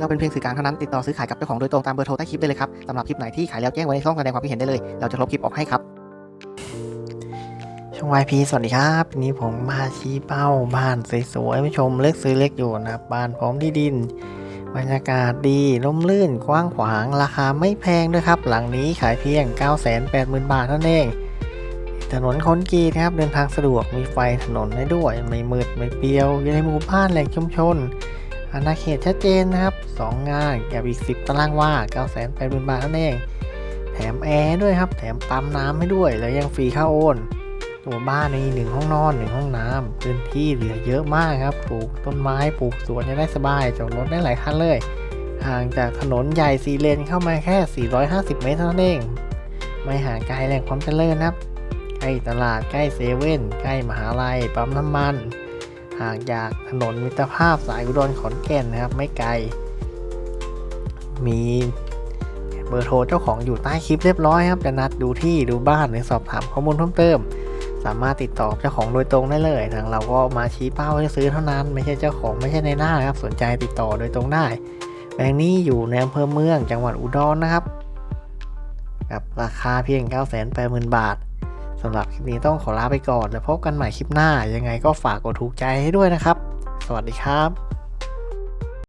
เราเป็นเพียงสื่อกลางเท่านั้นติดต่อซื้อขายกับเจ้าของโดยตรงตามเบอร์โทรใต้คลิปได้เลยครับสำหรับคลิปไหนที่ขายแล้วแจ้งไว้ในช่องแสดงความคิดเห็นได้เลย เราจะลบคลิปออกให้ครับ ช่อง YP สวัสดีครับวันนี้ผมมาชี้เป้าบ้านสวยๆผู้ชมเลือกซื้อเล็กอยู่นะครับบ้านพร้อมที่ดิน บรรยากาศดีร่มรื่น กว้างขวาง ราคาไม่แพงด้วยครับ หลังนี้ขายเพียง 980,000 บาทเท่านั้นเองถนนคอนกรีตครับเดินทางสะดวกมีไฟถนนให้ด้วย ไม่มืดไม่เปรียวอยู่ในหมู่บ้านแหล่งชุมชน อาณาเขตชัดเจนนะครับ 2 งานกับอีก 10 ตารางวา9 8 0 0 0 บาทนั่นเอง แถมแอร์ด้วยครับ แถมปั๊มน้ำให้ด้วย แล้วยังฟรีค่าโอน ตัวบ้านมีหนึ่งห้องนอนหนึ่งห้องน้ำพื้นที่เหลือเยอะมากครับ ปลูกต้นไม้ ปลูกสวนจะได้สบายจอดรถได้หลายคันเลย ห่างจากถนนใหญ่สีเลนเข้ามาแค่ 450 เมตรเท่านั้นเอง ไม่ห่างไกลแหล่งความเจริญครับ ใกล้ตลาด ใกล้เซเว่น ใกล้มหาลัย ปั๊มน้ำมัน ห่างจากถนนมิตรภาพสายอุดรขอนแก่นนะครับ ไม่ไกล มีเบอร์โทรเจ้าของอยู่ใต้คลิปเรียบร้อยครับ จะนัดดูที่ดูบ้านหรือสอบถามข้อมูลเพิ่มเติม สามารถติดต่อเจ้าของโดยตรงได้เลย ทางเราก็มาชี้เป้าให้ซื้อเท่านั้น ไม่ใช่เจ้าของไม่ใช่ในหน้านะครับ สนใจติดต่อโดยตรงได้แปลงนี้อยู่ในอำเภอเมืองจังหวัดอุดรนะครับกับราคาเพียง 9 8 0 0 0 0 บาท สำหรับคลิปนี้ต้องขอลาไปก่อน แล้วพบกันใหม่คลิปหน้า ยังไงก็ฝากกดถูกใจให้ด้วยนะครับ สวัสดีครับ